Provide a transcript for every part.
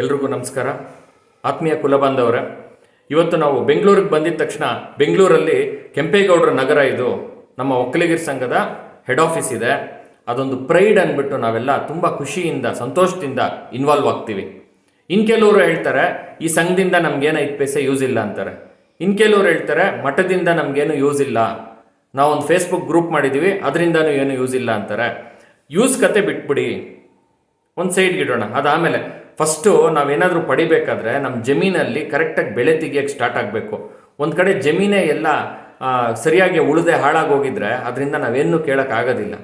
ಎಲ್ರಿಗೂ ನಮಸ್ಕಾರ. ಆತ್ಮೀಯ ಕುಲಬಾಂಧವರೇ, ಇವತ್ತು ನಾವು ಬೆಂಗಳೂರಿಗೆ ಬಂದಿದ ತಕ್ಷಣ ಬೆಂಗಳೂರಲ್ಲಿ ಕೆಂಪೇಗೌಡರ ನಗರ ಇದು. ನಮ್ಮ ಒಕ್ಕಲಿಗರ ಸಂಘದ ಹೆಡ್ ಆಫೀಸ್ ಇದೆ. ಅದೊಂದು ಪ್ರೈಡ್ ಅಂದ್ಬಿಟ್ಟು ನಾವೆಲ್ಲ ತುಂಬ ಖುಷಿಯಿಂದ, ಸಂತೋಷದಿಂದ ಇನ್ವಾಲ್ವ್ ಆಗ್ತೀವಿ. ಇನ್ನು ಕೆಲವರು ಹೇಳ್ತಾರೆ, ಈ ಸಂಘದಿಂದ ನಮ್ಗೇನು ಐದು ಪೈಸೆ ಯೂಸ್ ಇಲ್ಲ ಅಂತಾರೆ. ಇನ್ನು ಕೆಲವರು ಹೇಳ್ತಾರೆ, ಮಠದಿಂದ ನಮಗೇನು ಯೂಸ್ ಇಲ್ಲ. ನಾವೊಂದು ಫೇಸ್ಬುಕ್ ಗ್ರೂಪ್ ಮಾಡಿದ್ದೀವಿ ಅದರಿಂದನೂ ಏನು ಯೂಸ್ ಇಲ್ಲ ಅಂತಾರೆ. ಯೂಸ್ ಕತೆ ಬಿಟ್ಬಿಡಿ. ಒಂದು ಸೈಡ್ಗೆ ಇಡೋಣ. ಅದಾದಮೇಲೆ ಫಸ್ಟು ನಾವೇನಾದರೂ ಪಡಿಬೇಕಾದ್ರೆ ನಮ್ಮ ಜಮೀನಲ್ಲಿ ಕರೆಕ್ಟಾಗಿ ಬೆಳೆ ತೆಗಿಯೋಕ್ಕೆ ಸ್ಟಾರ್ಟ್ ಆಗಬೇಕು. ಒಂದು ಕಡೆ ಜಮೀನೇ ಎಲ್ಲ ಸರಿಯಾಗಿ ಉಳಿದೆ ಹಾಳಾಗೋಗಿದ್ರೆ ಅದರಿಂದ ನಾವೇನು ಕೇಳೋಕ್ಕಾಗೋದಿಲ್ಲ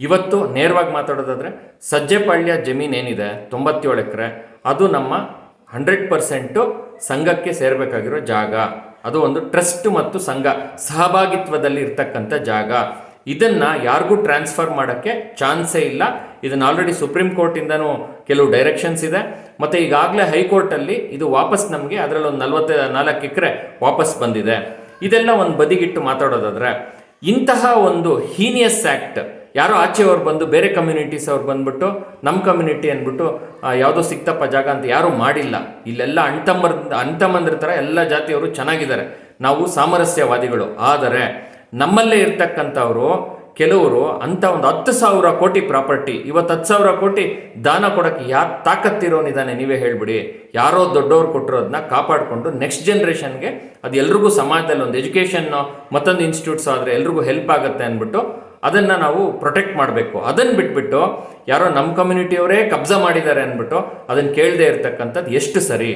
ಇವತ್ತು ನೇರವಾಗಿ ಮಾತಾಡೋದಾದರೆ ಸಜ್ಜೆಪಾಳ್ಯ ಜಮೀನು ಏನಿದೆ, ತೊಂಬತ್ತೇಳು ಎಕರೆ, ಅದು ನಮ್ಮ ಹಂಡ್ರೆಡ್ ಪರ್ಸೆಂಟು ಸಂಘಕ್ಕೆ ಸೇರಬೇಕಾಗಿರೋ ಜಾಗ. ಅದು ಒಂದು ಟ್ರಸ್ಟ್ ಮತ್ತು ಸಂಘ ಸಹಭಾಗಿತ್ವದಲ್ಲಿ ಇರ್ತಕ್ಕಂಥ ಜಾಗ. ಇದನ್ನ ಯಾರಿಗೂ ಟ್ರಾನ್ಸ್ಫರ್ ಮಾಡೋಕ್ಕೆ ಚಾನ್ಸೇ ಇಲ್ಲ. ಇದನ್ನು ಆಲ್ರೆಡಿ ಸುಪ್ರೀಂ ಕೋರ್ಟಿಂದನೂ ಕೆಲವು ಡೈರೆಕ್ಷನ್ಸ್ ಇದೆ. ಮತ್ತು ಈಗಾಗಲೇ ಹೈಕೋರ್ಟಲ್ಲಿ ಇದು ವಾಪಸ್ ನಮಗೆ ಅದರಲ್ಲಿ ಒಂದು ನಲ್ವತ್ತ ನಾಲ್ಕು ಎಕರೆ ವಾಪಸ್ ಬಂದಿದೆ. ಇದೆಲ್ಲ ಒಂದು ಬದಿಗಿಟ್ಟು ಮಾತಾಡೋದಾದ್ರೆ, ಇಂತಹ ಒಂದು ಹೀನಿಯಸ್ ಆ್ಯಕ್ಟ್ ಯಾರೋ ಆಚೆಯವ್ರು ಬಂದು ಬೇರೆ ಕಮ್ಯುನಿಟೀಸ್ ಅವ್ರು ಬಂದ್ಬಿಟ್ಟು ನಮ್ಮ ಕಮ್ಯುನಿಟಿ ಅಂದ್ಬಿಟ್ಟು ಯಾವುದೋ ಸಿಕ್ತಪ್ಪ ಜಾಗ ಅಂತ ಯಾರೂ ಮಾಡಿಲ್ಲ. ಇಲ್ಲೆಲ್ಲ ಅಣ್ತಮ್ಮರ್, ಅಣ್ತಮ್ಮಂದ್ರ ಥರ ಎಲ್ಲ ಜಾತಿಯವರು ಚೆನ್ನಾಗಿದ್ದಾರೆ. ನಾವು ಸಾಮರಸ್ಯವಾದಿಗಳು. ಆದರೆ ನಮ್ಮಲ್ಲೇ ಇರ್ತಕ್ಕಂಥವ್ರು, ಕೆಲವರು ಅಂತ ಒಂದು ಹತ್ತು ಸಾವಿರ ಕೋಟಿ ಪ್ರಾಪರ್ಟಿ, ಇವತ್ತು ಹತ್ತು ಸಾವಿರ ಕೋಟಿ ದಾನ ಕೊಡೋಕ್ಕೆ ಯಾರು ತಾಕತ್ತಿರೋನಿದ್ದಾನೆ ನೀವೇ ಹೇಳ್ಬಿಡಿ. ಯಾರೋ ದೊಡ್ಡವ್ರು ಕೊಟ್ಟಿರೋದನ್ನ ಕಾಪಾಡಿಕೊಂಡು ನೆಕ್ಸ್ಟ್ ಜನ್ರೇಷನ್ಗೆ ಅದು ಎಲ್ರಿಗೂ ಸಮಾಜದಲ್ಲಿ ಒಂದು ಎಜುಕೇಷನ್ ಮತ್ತೊಂದು ಇನ್ಸ್ಟಿಟ್ಯೂಟ್ಸ್ ಆದರೆ ಎಲ್ರಿಗೂ ಹೆಲ್ಪ್ ಆಗುತ್ತೆ ಅಂದ್ಬಿಟ್ಟು ಅದನ್ನು ನಾವು ಪ್ರೊಟೆಕ್ಟ್ ಮಾಡಬೇಕು. ಅದನ್ನು ಬಿಟ್ಬಿಟ್ಟು ಯಾರೋ ನಮ್ಮ ಕಮ್ಯುನಿಟಿಯವರೇ ಕಬ್ಜ ಮಾಡಿದ್ದಾರೆ ಅಂದ್ಬಿಟ್ಟು ಅದನ್ನು ಕೇಳದೆ ಇರತಕ್ಕಂಥದ್ದು ಎಷ್ಟು ಸರಿ.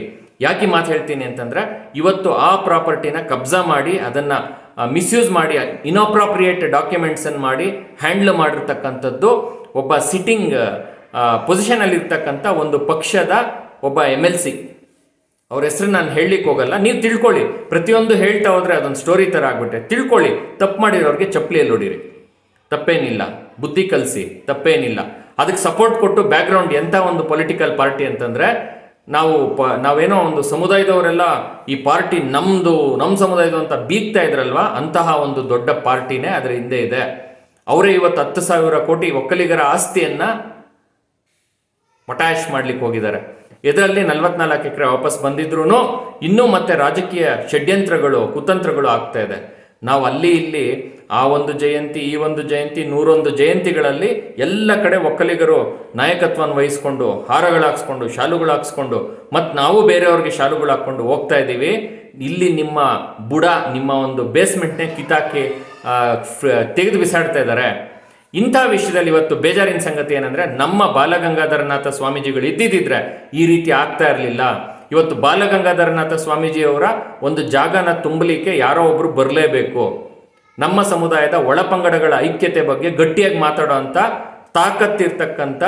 ಯಾಕೆ ಮಾತು ಹೇಳ್ತೀನಿ ಅಂತಂದರೆ, ಇವತ್ತು ಆ ಪ್ರಾಪರ್ಟಿನ ಕಬ್ಜಾ ಮಾಡಿ ಅದನ್ನ ಮಿಸ್ಯೂಸ್ ಮಾಡಿ ಇನ್ಅಪ್ರಾಪ್ರಿಯೇಟ್ ಡಾಕ್ಯುಮೆಂಟ್ಸನ್ನು ಮಾಡಿ ಹ್ಯಾಂಡ್ಲ್ ಮಾಡಿರ್ತಕ್ಕಂಥದ್ದು ಒಬ್ಬ ಸಿಟ್ಟಿಂಗ್ ಪೊಸಿಷನಲ್ಲಿರ್ತಕ್ಕಂಥ ಒಂದು ಪಕ್ಷದ ಒಬ್ಬ ಎಂ ಎಲ್ ಸಿ ಅವ್ರ ಹೆಸರು ನಾನು ಹೇಳಲಿಕ್ಕೆ ಹೋಗಲ್ಲ. ನೀವು ತಿಳ್ಕೊಳ್ಳಿ. ಪ್ರತಿಯೊಂದು ಹೇಳ್ತಾ ಹೋದರೆ ಅದೊಂದು ಸ್ಟೋರಿ ಥರ ಆಗ್ಬಿಟ್ಟೆ ತಿಳ್ಕೊಳ್ಳಿ. ತಪ್ಪು ಮಾಡಿರೋರಿಗೆ ಚಪ್ಪಲಿಯಲ್ಲಿ ಹೊಡಿರಿ. ತಪ್ಪೇನಿಲ್ಲ. ಬುದ್ಧಿ ಕಲಿಸಿ. ತಪ್ಪೇನಿಲ್ಲ. ಅದಕ್ಕೆ ಸಪೋರ್ಟ್ ಕೊಟ್ಟು ಬ್ಯಾಕ್ಗ್ರೌಂಡ್ ಎಂಥ ಒಂದು ಪೊಲಿಟಿಕಲ್ ಪಾರ್ಟಿ ಅಂತಂದ್ರೆ ನಾವು ಪ, ನಾವೇನೋ ಒಂದು ಸಮುದಾಯದವರೆಲ್ಲ ಈ ಪಾರ್ಟಿ ನಮ್ಮದು ನಮ್ಮ ಸಮುದಾಯದ ಅಂತ ಬೀಗ್ತಾ ಇದ್ರಲ್ವಾ? ಅಂತಹ ಒಂದು ದೊಡ್ಡ ಪಾರ್ಟಿನೇ ಅದರ ಹಿಂದೆ ಇದೆ. ಅವರೇ ಇವತ್ತು ಹತ್ತು ಸಾವಿರ ಕೋಟಿ ಒಕ್ಕಲಿಗರ ಆಸ್ತಿಯನ್ನ ಮಟಾಶ್ ಮಾಡ್ಲಿಕ್ಕೆ ಹೋಗಿದ್ದಾರೆ. ಇದರಲ್ಲಿ ನಲವತ್ನಾಲ್ಕು ಎಕರೆ ವಾಪಸ್ ಬಂದಿದ್ರು ಇನ್ನೂ ಮತ್ತೆ ರಾಜಕೀಯ ಷಡ್ಯಂತ್ರಗಳು, ಕುತಂತ್ರಗಳು ಆಗ್ತಾ ಇದೆ. ನಾವು ಅಲ್ಲಿ ಇಲ್ಲಿ ಆ ಒಂದು ಜಯಂತಿ, ಈ ಒಂದು ಜಯಂತಿ, ನೂರೊಂದು ಜಯಂತಿಗಳಲ್ಲಿ ಎಲ್ಲ ಕಡೆ ಒಕ್ಕಲಿಗರು ನಾಯಕತ್ವವನ್ನು ವಹಿಸ್ಕೊಂಡು ಹಾರಗಳು ಹಾಕ್ಸ್ಕೊಂಡು ಶಾಲುಗಳು ಹಾಕ್ಸ್ಕೊಂಡು ಮತ್ತು ನಾವು ಬೇರೆಯವ್ರಿಗೆ ಶಾಲುಗಳು ಹಾಕ್ಕೊಂಡು ಹೋಗ್ತಾ ಇದ್ದೀವಿ. ಇಲ್ಲಿ ನಿಮ್ಮ ಬುಡ, ನಿಮ್ಮ ಒಂದು ಬೇಸ್ಮೆಂಟ್ನೇ ಕಿತಾಕಿ ತೆಗೆದು ಬಿಸಾಡ್ತಾ ಇದ್ದಾರೆ. ಇಂಥ ವಿಷಯದಲ್ಲಿ ಇವತ್ತು ಬೇಜಾರಿನ ಸಂಗತಿ ಏನಂದರೆ, ನಮ್ಮ ಬಾಲಗಂಗಾಧರನಾಥ ಸ್ವಾಮೀಜಿಗಳು ಇದ್ದಿದ್ದಿದ್ರೆ ಈ ರೀತಿ ಆಗ್ತಾ ಇರಲಿಲ್ಲ. ಇವತ್ತು ಬಾಲಗಂಗಾಧರನಾಥ ಸ್ವಾಮೀಜಿಯವರ ಒಂದು ಜಾಗನ ತುಂಬಲಿಕ್ಕೆ ಯಾರೋ ಒಬ್ಬರು ಬರಲೇಬೇಕು. ನಮ್ಮ ಸಮುದಾಯದ ಒಳಪಂಗಡಗಳ ಐಕ್ಯತೆ ಬಗ್ಗೆ ಗಟ್ಟಿಯಾಗಿ ಮಾತಾಡೋ ಅಂತ ತಾಕತ್ತಿರ್ತಕ್ಕಂಥ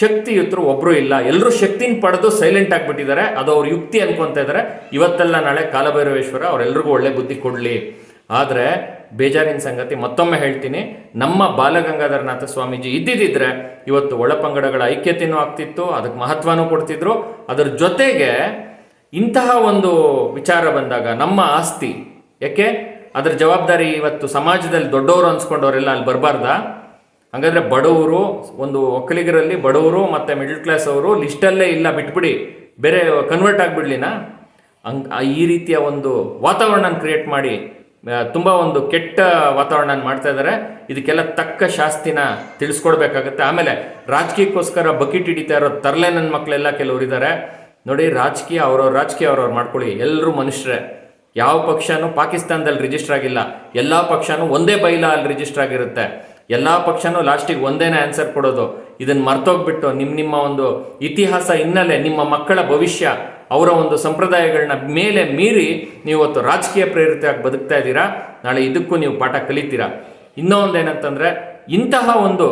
ಶಕ್ತಿಯುತರು ಒಬ್ಬರು ಇಲ್ಲ. ಎಲ್ಲರೂ ಶಕ್ತಿನ ಪಡೆದು ಸೈಲೆಂಟ್ ಆಗಿಬಿಟ್ಟಿದ್ದಾರೆ. ಅದು ಅವ್ರ ಯುಕ್ತಿ ಅನ್ಕೊಂತ ಇದ್ದಾರೆ. ಇವತ್ತೆಲ್ಲ ನಾಳೆ ಕಾಲಭೈರವೇಶ್ವರ ಅವರೆಲ್ರಿಗೂ ಒಳ್ಳೆ ಬುದ್ಧಿ ಕೊಡಲಿ. ಆದರೆ ಬೇಜಾರಿನ ಸಂಗತಿ ಮತ್ತೊಮ್ಮೆ ಹೇಳ್ತೀನಿ. ನಮ್ಮ ಬಾಲಗಂಗಾಧರನಾಥ ಸ್ವಾಮೀಜಿ ಇದ್ದಿದ್ದರೆ ಇವತ್ತು ಒಳಪಂಗಡಗಳ ಐಕ್ಯತೆಯೂ ಆಗ್ತಿತ್ತು, ಅದಕ್ಕೆ ಮಹತ್ವನೂ ಕೊಡ್ತಿದ್ರು. ಅದರ ಜೊತೆಗೆ ಇಂತಹ ಒಂದು ವಿಚಾರ ಬಂದಾಗ ನಮ್ಮ ಆಸ್ತಿ, ಯಾಕೆ? ಅದರ ಜವಾಬ್ದಾರಿ ಇವತ್ತು ಸಮಾಜದಲ್ಲಿ ದೊಡ್ಡವರು ಅನ್ಸ್ಕೊಂಡವರೆಲ್ಲ ಅಲ್ಲಿ ಬರಬಾರ್ದ? ಹಾಗಾದ್ರೆ ಬಡವರು, ಒಂದು ಒಕ್ಕಲಿಗರಲ್ಲಿ ಬಡವರು ಮತ್ತು ಮಿಡಲ್ ಕ್ಲಾಸ್ ಅವರು ಲಿಸ್ಟಲ್ಲೇ ಇಲ್ಲ, ಬಿಟ್ಬಿಡಿ. ಬೇರೆ ಕನ್ವರ್ಟ್ ಆಗಿಬಿಡ್ಲಿನಾ? ಹಂಗ್ ಈ ರೀತಿಯ ಒಂದು ವಾತಾವರಣ ಕ್ರಿಯೇಟ್ ಮಾಡಿ ತುಂಬ ಒಂದು ಕೆಟ್ಟ ವಾತಾವರಣ ಮಾಡ್ತಾ ಇದ್ದಾರೆ ಇದಕ್ಕೆಲ್ಲ ತಕ್ಕ ಶಾಸ್ತಿನ ತಿಳಿಸ್ಕೊಡ್ಬೇಕಾಗತ್ತೆ. ಆಮೇಲೆ ರಾಜಕೀಯಕ್ಕೋಸ್ಕರ ಬಕೆಟ್ ಹಿಡಿತಾ ಇರೋ ತರಲೆ ನನ್ನ ಮಕ್ಕಳೆಲ್ಲ ಕೆಲವರು ಇದ್ದಾರೆ ನೋಡಿ, ರಾಜಕೀಯ ಅವ್ರವ್ರ ರಾಜಕೀಯ ಅವ್ರವ್ರು ಮಾಡ್ಕೊಳ್ಳಿ. ಎಲ್ಲರೂ ಮನುಷ್ಯರೇ. ಯಾವ ಪಕ್ಷನೂ ಪಾಕಿಸ್ತಾನದಲ್ಲಿ ರಿಜಿಸ್ಟರ್ ಆಗಿಲ್ಲ. ಎಲ್ಲ ಪಕ್ಷನೂ ಒಂದೇ ಬೈಲ ಅಲ್ಲಿ ರಿಜಿಸ್ಟರ್ ಆಗಿರುತ್ತೆ. ಎಲ್ಲ ಪಕ್ಷನೂ ಲಾಸ್ಟಿಗೆ ಒಂದೇನೇ ಆನ್ಸರ್ ಕೊಡೋದು. ಇದನ್ನು ಮರ್ತೋಗ್ಬಿಟ್ಟು ನಿಮ್ಮ ನಿಮ್ಮ ಒಂದು ಇತಿಹಾಸ ಹಿನ್ನೆಲೆ, ನಿಮ್ಮ ಮಕ್ಕಳ ಭವಿಷ್ಯ, ಅವರ ಒಂದು ಸಂಪ್ರದಾಯಗಳನ್ನ ಮೇಲೆ ಮೀರಿ ನೀವು ಇವತ್ತು ರಾಜಕೀಯ ಪ್ರೇರಿತವಾಗಿ ಬದುಕ್ತಾ ಇದ್ದೀರಾ? ನಾಳೆ ಇದಕ್ಕೂ ನೀವು ಪಾಠ ಕಲಿತೀರಾ? ಇನ್ನೂ ಒಂದೇನಂತಂದ್ರೆ ಇಂತಹ ಒಂದು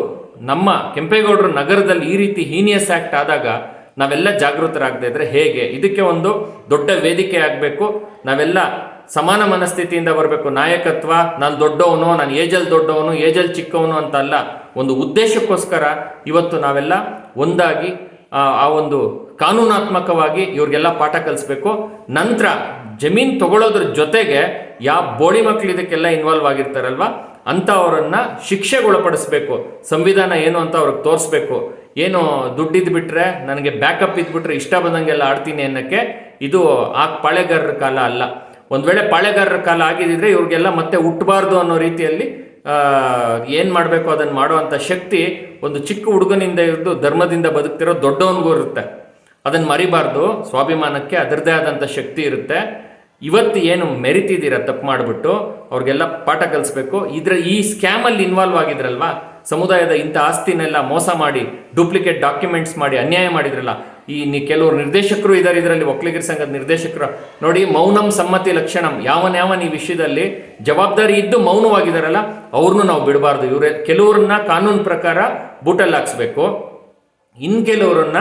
ನಮ್ಮ ಕೆಂಪೇಗೌಡರು ನಗರದಲ್ಲಿ ಈ ರೀತಿ ಹೀನಿಯಸ್ ಆ್ಯಕ್ಟ್ ಆದಾಗ ನಾವೆಲ್ಲ ಜಾಗೃತರಾಗದೇ ಇದ್ರೆ ಹೇಗೆ? ಇದಕ್ಕೆ ಒಂದು ದೊಡ್ಡ ವೇದಿಕೆ ಆಗಬೇಕು. ನಾವೆಲ್ಲ ಸಮಾನ ಮನಸ್ಥಿತಿಯಿಂದ ಬರಬೇಕು. ನಾಯಕತ್ವ, ನಾನು ದೊಡ್ಡವನು, ನಾನು ಏಜಲ್ ದೊಡ್ಡವನು, ಏಜಲ್ ಚಿಕ್ಕವನು ಅಂತ ಅಲ್ಲ ಒಂದು ಉದ್ದೇಶಕ್ಕೋಸ್ಕರ ಇವತ್ತು ನಾವೆಲ್ಲ ಒಂದಾಗಿ, ಆ ಆ ಒಂದು ಕಾನೂನಾತ್ಮಕವಾಗಿ ಇವ್ರಿಗೆಲ್ಲ ಪಾಠ ಕಲಿಸ್ಬೇಕು. ನಂತರ ಜಮೀನ್ ತಗೊಳ್ಳೋದ್ರ ಜೊತೆಗೆ ಯಾವ ಬೋಡಿ ಮಕ್ಕಳು ಇದಕ್ಕೆಲ್ಲ ಇನ್ವಾಲ್ವ್ ಆಗಿರ್ತಾರಲ್ವಾ ಅಂಥವರನ್ನು ಶಿಕ್ಷೆಗೊಳಪಡಿಸ್ಬೇಕು. ಸಂವಿಧಾನ ಏನು ಅಂತ ಅವ್ರಿಗೆ ತೋರಿಸ್ಬೇಕು. ಏನು ದುಡ್ಡಿದ್ದು ಬಿಟ್ಟರೆ ನನಗೆ ಬ್ಯಾಕಪ್ ಇದ್ಬಿಟ್ರೆ ಇಷ್ಟ ಬಂದಂಗೆಲ್ಲ ಆಡ್ತೀನಿ ಅನ್ನೋಕ್ಕೆ ಇದು ಆ ಪಾಳೆಗಾರರ ಕಾಲ ಅಲ್ಲ. ಒಂದು ವೇಳೆ ಪಾಳೆಗಾರರ ಕಾಲ ಆಗಿದ್ದರೆ ಇವ್ರಿಗೆಲ್ಲ ಮತ್ತೆ ಹುಟ್ಟಬಾರ್ದು ಅನ್ನೋ ರೀತಿಯಲ್ಲಿ ಏನು ಮಾಡಬೇಕು ಅದನ್ನು ಮಾಡುವಂಥ ಶಕ್ತಿ ಒಂದು ಚಿಕ್ಕ ಹುಡುಗನಿಂದ ಹಿಡಿದು ಧರ್ಮದಿಂದ ಬದುಕ್ತಿರೋ ದೊಡ್ಡವನಿಗೂ ಇರುತ್ತೆ. ಅದನ್ನು ಮರಿಬಾರ್ದು, ಸ್ವಾಭಿಮಾನಕ್ಕೆ ಅದರದೇ ಆದಂಥ ಶಕ್ತಿ ಇರುತ್ತೆ. ಇವತ್ತು ಏನು ಮೆರಿತಿದ್ದೀರಾ ತಪ್ಪು ಮಾಡಿಬಿಟ್ಟು, ಅವ್ರಿಗೆಲ್ಲ ಪಾಠ ಕಲಿಸ್ಬೇಕು. ಇದರ ಈ ಸ್ಕ್ಯಾಮಲ್ಲಿ ಇನ್ವಾಲ್ವ್ ಆಗಿದ್ರಲ್ವಾ? ಸಮುದಾಯದ ಇಂಥ ಆಸ್ತಿನೆಲ್ಲ ಮೋಸ ಮಾಡಿ ಡೂಪ್ಲಿಕೇಟ್ ಡಾಕ್ಯುಮೆಂಟ್ಸ್ ಮಾಡಿ, ಅನ್ಯಾಯ ಮಾಡಿದ್ರಲ್ಲ, ಈ ನಿ ಕೆಲವರು ನಿರ್ದೇಶಕರು ಇದ್ದಾರೆ ಇದರಲ್ಲಿ ಒಕ್ಕಲಿಗರ ಸಂಘದ ನಿರ್ದೇಶಕರು. ನೋಡಿ, ಮೌನಂ ಸಮ್ಮತಿ ಲಕ್ಷಣಂ, ಯಾವನ್ ಯಾವನ್ ಈ ವಿಷಯದಲ್ಲಿ ಜವಾಬ್ದಾರಿ ಇದ್ದು ಮೌನವಾಗಿದಾರಲ್ಲ ಅವ್ರನ್ನೂ ನಾವು ಬಿಡಬಾರ್ದು. ಇವರೇ, ಕೆಲವ್ರನ್ನ ಕಾನೂನು ಪ್ರಕಾರ ಬೂಟಲ್ಲಿ ಹಾಕ್ಸ್ಬೇಕು. ಇನ್ ಕೆಲವರನ್ನ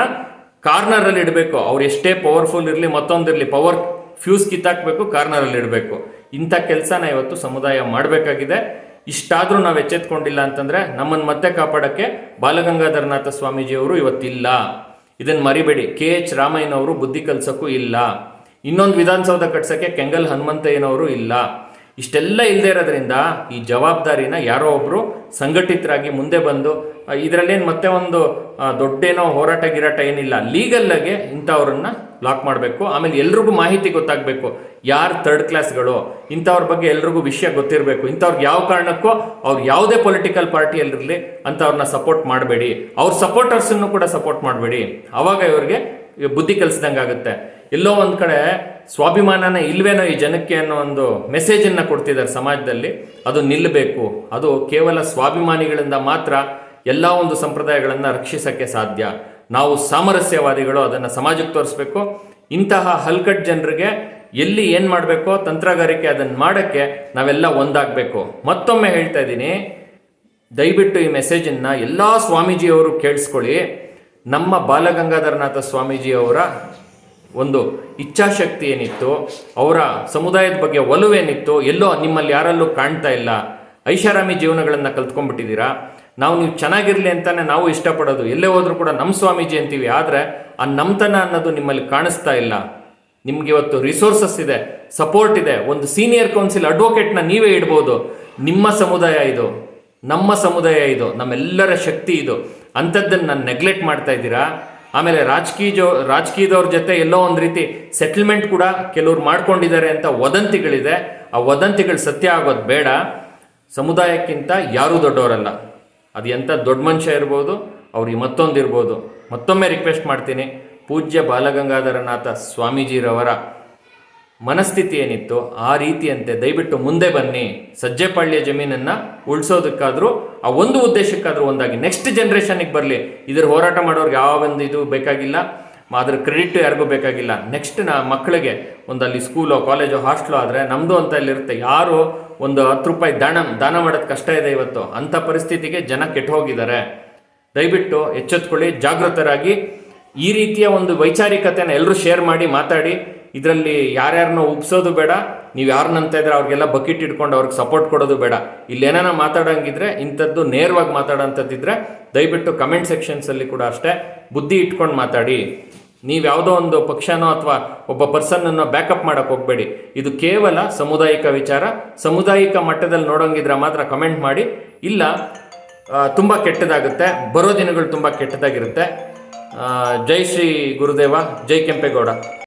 ಕಾರ್ನರಲ್ಲಿ ಇಡಬೇಕು. ಅವ್ರು ಎಷ್ಟೇ ಪವರ್ಫುಲ್ ಇರಲಿ ಮತ್ತೊಂದಿರಲಿ ಪವರ್ ಫ್ಯೂಸ್ ಕಿತ್ತಾಕ್ಬೇಕು, ಕಾರ್ನರಲ್ಲಿ ಇಡಬೇಕು. ಇಂಥ ಕೆಲಸನ ಇವತ್ತು ಸಮುದಾಯ ಮಾಡಬೇಕಾಗಿದೆ. ಇಷ್ಟಾದರೂ ನಾವು ಎಚ್ಚೆತ್ಕೊಂಡಿಲ್ಲ ಅಂತಂದರೆ ನಮ್ಮನ್ನು ಮತ್ತೆ ಕಾಪಾಡೋಕ್ಕೆ ಬಾಲಗಂಗಾಧರನಾಥ ಸ್ವಾಮೀಜಿಯವರು ಇವತ್ತಿಲ್ಲ. ಇದನ್ನು ಮರಿಬೇಡಿ. ಕೆ ಎಚ್ ರಾಮಯ್ಯನವರು ಬುದ್ಧಿ ಕಲ್ಸೋಕ್ಕೂ ಇಲ್ಲ. ಇನ್ನೊಂದು ವಿಧಾನಸೌಧ ಕಟ್ಸೋಕ್ಕೆ ಕೆಂಗಲ್ ಹನುಮಂತಯ್ಯನವರು ಇಲ್ಲ. ಇಷ್ಟೆಲ್ಲ ಇಲ್ಲದೆ ಇರೋದ್ರಿಂದ ಈ ಜವಾಬ್ದಾರಿನ ಯಾರೋ ಒಬ್ಬರು ಸಂಘಟಿತರಾಗಿ ಮುಂದೆ ಬಂದು ಇದರಲ್ಲೇನು ಮತ್ತೆ ಒಂದು ದೊಡ್ಡೇನೋ ಹೋರಾಟ ಗಿರಾಟ ಏನಿಲ್ಲ, ಲೀಗಲ್ಲಾಗೆ ಇಂಥವ್ರನ್ನ ಲಾಕ್ ಮಾಡಬೇಕು. ಆಮೇಲೆ ಎಲ್ರಿಗೂ ಮಾಹಿತಿ ಗೊತ್ತಾಗಬೇಕು, ಯಾರು ಥರ್ಡ್ ಕ್ಲಾಸ್ಗಳು ಇಂಥವ್ರ ಬಗ್ಗೆ ಎಲ್ರಿಗೂ ವಿಷಯ ಗೊತ್ತಿರಬೇಕು. ಇಂಥವ್ರಿಗೆ ಯಾವ ಕಾರಣಕ್ಕೂ ಅವ್ರು ಯಾವುದೇ ಪೊಲಿಟಿಕಲ್ ಪಾರ್ಟಿಯಲ್ಲಿರಲಿ ಅಂಥವ್ರನ್ನ ಸಪೋರ್ಟ್ ಮಾಡಬೇಡಿ. ಅವ್ರ ಸಪೋರ್ಟರ್ಸನ್ನು ಕೂಡ ಸಪೋರ್ಟ್ ಮಾಡಬೇಡಿ. ಆವಾಗ ಇವ್ರಿಗೆ ಬುದ್ಧಿ ಕಲಿಸ್ದಂಗೆ ಆಗುತ್ತೆ ಎಲ್ಲೋ ಒಂದು ಕಡೆ ಸ್ವಾಭಿಮಾನನ ಇಲ್ವೇನೋ ಈ ಜನಕ್ಕೆ ಅನ್ನೋ ಒಂದು ಮೆಸೇಜನ್ನು ಕೊಡ್ತಿದ್ದಾರೆ ಸಮಾಜದಲ್ಲಿ. ಅದು ನಿಲ್ಲಬೇಕು ಅದು ಕೇವಲ ಸ್ವಾಭಿಮಾನಿಗಳಿಂದ ಮಾತ್ರ ಎಲ್ಲ ಒಂದು ಸಂಪ್ರದಾಯಗಳನ್ನು ರಕ್ಷಿಸೋಕ್ಕೆ ಸಾಧ್ಯ. ನಾವು ಸಾಮರಸ್ಯವಾದಿಗಳು, ಅದನ್ನು ಸಮಾಜಕ್ಕೆ ತೋರಿಸ್ಬೇಕು. ಇಂತಹ ಹಲ್ಕಟ್ ಜನರಿಗೆ ಎಲ್ಲಿ ಏನು ಮಾಡಬೇಕೋ, ತಂತ್ರಗಾರಿಕೆ ಅದನ್ನು ಮಾಡೋಕ್ಕೆ ನಾವೆಲ್ಲ ಒಂದಾಗಬೇಕು. ಮತ್ತೊಮ್ಮೆ ಹೇಳ್ತಾ ಇದ್ದೀನಿ, ದಯವಿಟ್ಟು ಈ ಮೆಸೇಜನ್ನು ಎಲ್ಲ ಸ್ವಾಮೀಜಿಯವರು ಕೇಳಿಸ್ಕೊಳ್ಳಿ. ನಮ್ಮ ಬಾಲಗಂಗಾಧರನಾಥ ಸ್ವಾಮೀಜಿಯವರ ಒಂದು ಇಚ್ಛಾಶಕ್ತಿ ಏನಿತ್ತು, ಅವರ ಸಮುದಾಯದ ಬಗ್ಗೆ ಒಲವೇನಿತ್ತು ಎಲ್ಲೋ ನಿಮ್ಮಲ್ಲಿ ಯಾರಲ್ಲೂ ಕಾಣ್ತಾ ಇಲ್ಲ, ಐಷಾರಾಮಿ ಜೀವನಗಳನ್ನು ಕಲ್ತ್ಕೊಂಡ್ಬಿಟ್ಟಿದ್ದೀರಾ? ನಾವು ನೀವು ಚೆನ್ನಾಗಿರಲಿ ಅಂತಾನೆ ನಾವು ಇಷ್ಟಪಡೋದು. ಎಲ್ಲೇ ಹೋದರೂ ಕೂಡ ನಮ್ಮ ಸ್ವಾಮೀಜಿ ಅಂತೀವಿ, ಆದರೆ ಆ ನಮ್ಮತನ ಅನ್ನೋದು ನಿಮ್ಮಲ್ಲಿ ಕಾಣಿಸ್ತಾ ಇಲ್ಲ. ನಿಮ್ಗೆ ಇವತ್ತು ರಿಸೋರ್ಸಸ್ ಇದೆ ಸಪೋರ್ಟ್ ಇದೆ, ಒಂದು ಸೀನಿಯರ್ ಕೌನ್ಸಿಲ್ ಅಡ್ವೊಕೇಟ್ನ ನೀವೇ ಇಡ್ಬೋದು. ನಿಮ್ಮ ಸಮುದಾಯ ಇದು, ನಮ್ಮ ಸಮುದಾಯ ಇದು, ನಮ್ಮೆಲ್ಲರ ಶಕ್ತಿ ಇದು. ಅಂಥದ್ದನ್ನು ನಾನು ನೆಗ್ಲೆಕ್ಟ್ ಮಾಡ್ತಾ ಇದ್ದೀರಾ? ಆಮೇಲೆ ರಾಜಕೀಯ ಜೋ, ರಾಜಕೀಯದವ್ರ ಜೊತೆ ಎಲ್ಲೋ ಒಂದು ರೀತಿ ಸೆಟಲ್ಮೆಂಟ್ ಕೂಡ ಕೆಲವ್ರು ಮಾಡ್ಕೊಂಡಿದ್ದಾರೆ ಅಂತ ವದಂತಿಗಳಿದೆ. ಆ ವದಂತಿಗಳು ಸತ್ಯ ಆಗೋದು ಬೇಡ. ಸಮುದಾಯಕ್ಕಿಂತ ಯಾರೂ ದೊಡ್ಡವರಲ್ಲ. ಅದು ಎಂಥ ದೊಡ್ಡ ಮನುಷ್ಯ ಇರ್ಬೋದು ಅವ್ರಿಗೆ ಮತ್ತೊಂದು ಇರ್ಬೋದು. ಮತ್ತೊಮ್ಮೆ ರಿಕ್ವೆಸ್ಟ್ ಮಾಡ್ತೀನಿ. ಪೂಜ್ಯ ಬಾಲಗಂಗಾಧರನಾಥ ಸ್ವಾಮೀಜಿರವರ ಮನಸ್ಥಿತಿ ಏನಿತ್ತು ಆ ರೀತಿಯಂತೆ ದಯವಿಟ್ಟು ಮುಂದೆ ಬನ್ನಿ. ಸಜ್ಜೆಪಾಳ್ಯ ಜಮೀನನ್ನು ಉಳಿಸೋದಕ್ಕಾದರೂ, ಆ ಒಂದು ಉದ್ದೇಶಕ್ಕಾದರೂ ಒಂದಾಗಿ ನೆಕ್ಸ್ಟ್ ಜನ್ರೇಷನಿಗೆ ಬರಲಿ. ಇದ್ರ ಹೋರಾಟ ಮಾಡೋರ್ಗೆ ಯಾವ ಒಂದು ಇದು ಬೇಕಾಗಿಲ್ಲ. ಅದ್ರ ಕ್ರೆಡಿಟ್ ಯಾರಿಗೂ ಬೇಕಾಗಿಲ್ಲ. ನೆಕ್ಸ್ಟ್ ನಾ ಮಕ್ಕಳಿಗೆ ಒಂದು ಅಲ್ಲಿ ಸ್ಕೂಲೋ ಕಾಲೇಜೋ ಹಾಸ್ಟ್ಲೋ ಆದರೆ ನಮ್ಮದು ಅಂತ ಇಲ್ಲಿರುತ್ತೆ ಯಾರು ಒಂದು ಹತ್ತು ರೂಪಾಯಿ ದಾನ ದಾನ ಮಾಡೋದು ಕಷ್ಟ ಇದೆ ಇವತ್ತು. ಅಂಥ ಪರಿಸ್ಥಿತಿಗೆ ಜನ ಕೆಟ್ಟು ಹೋಗಿದ್ದಾರೆ ದಯವಿಟ್ಟು ಎಚ್ಚೆತ್ಕೊಳ್ಳಿ, ಜಾಗೃತರಾಗಿ ಈ ರೀತಿಯ ಒಂದು ವೈಚಾರಿಕತೆಯನ್ನು ಎಲ್ಲರೂ ಶೇರ್ ಮಾಡಿ, ಮಾತಾಡಿ. ಇದರಲ್ಲಿ ಯಾರ್ಯಾರನ್ನ ಉಗ್ಸೋದು ಬೇಡ, ನೀವು ಯಾರನ್ನಂತ ಇದ್ರೆ ಅವ್ರಿಗೆಲ್ಲ ಬಕೆಟ್ ಇಟ್ಕೊಂಡು ಅವ್ರಿಗೆ ಸಪೋರ್ಟ್ ಕೊಡೋದು ಬೇಡ. ಇಲ್ಲಿ ಏನಾನ ಮಾತಾಡೋಂಗಿದ್ರೆ ಇಂಥದ್ದು ನೇರವಾಗಿ ಮಾತಾಡೋಂಥದ್ದಿದ್ರೆ ದಯವಿಟ್ಟು ಕಮೆಂಟ್ ಸೆಕ್ಷನ್ಸಲ್ಲಿ ಕೂಡ ಅಷ್ಟೇ ಬುದ್ಧಿ ಇಟ್ಕೊಂಡು ಮಾತಾಡಿ. ನೀವು ಯಾವುದೋ ಒಂದು ಪಕ್ಷನೋ ಅಥವಾ ಒಬ್ಬ ಪರ್ಸನ್ನನ್ನು ಬ್ಯಾಕಪ್ ಮಾಡೋಕೆ ಹೋಗಬೇಡಿ. ಇದು ಕೇವಲ ಸಮುದಾಯಿಕ ವಿಚಾರ. ಸಮುದಾಯಿಕ ಮಟ್ಟದಲ್ಲಿ ನೋಡೋಂಗಿದ್ರೆ ಮಾತ್ರ ಕಮೆಂಟ್ ಮಾಡಿ. ಇಲ್ಲ ತುಂಬ ಕೆಟ್ಟದಾಗುತ್ತೆ. ಬರೋ ದಿನಗಳು ತುಂಬ ಕೆಟ್ಟದಾಗಿರುತ್ತೆ. ಜೈ ಶ್ರೀ ಗುರುದೇವ, ಜೈ ಕೆಂಪೇಗೌಡ.